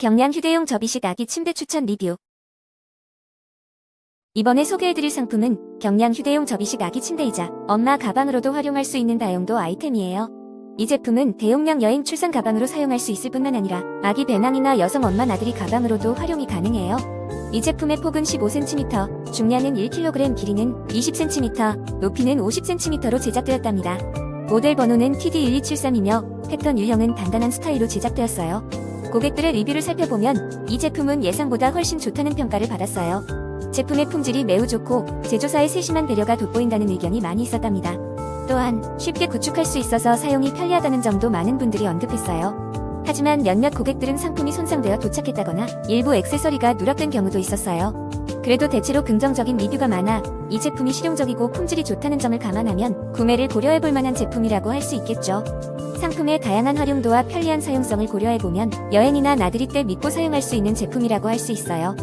경량 휴대용 접이식 아기 침대 추천 리뷰. 이번에 소개해드릴 상품은 경량 휴대용 접이식 아기 침대이자 엄마 가방으로도 활용할 수 있는 다용도 아이템이에요. 이 제품은 대용량 여행 출산 가방으로 사용할 수 있을 뿐만 아니라 아기 배낭이나 여성 엄마 나들이 가방으로도 활용이 가능해요. 이 제품의 폭은 15cm, 중량은 1kg, 길이는 20cm, 높이는 50cm로 제작되었답니다. 모델 번호는 TD12733이며 패턴 유형은 단단한 스타일로 제작되었어요. 고객들의 리뷰를 살펴보면 이 제품은 예상보다 훨씬 좋다는 평가를 받았어요. 제품의 품질이 매우 좋고 제조사의 세심한 배려가 돋보인다는 의견이 많이 있었답니다. 또한 쉽게 구축할 수 있어서 사용이 편리하다는 점도 많은 분들이 언급했어요. 하지만 몇몇 고객들은 상품이 손상되어 도착했다거나 일부 액세서리가 누락된 경우도 있었어요. 그래도 대체로 긍정적인 리뷰가 많아 이 제품이 실용적이고 품질이 좋다는 점을 감안하면 구매를 고려해볼 만한 제품이라고 할 수 있겠죠. 상품의 다양한 활용도와 편리한 사용성을 고려해보면 여행이나 나들이 때 믿고 사용할 수 있는 제품이라고 할 수 있어요.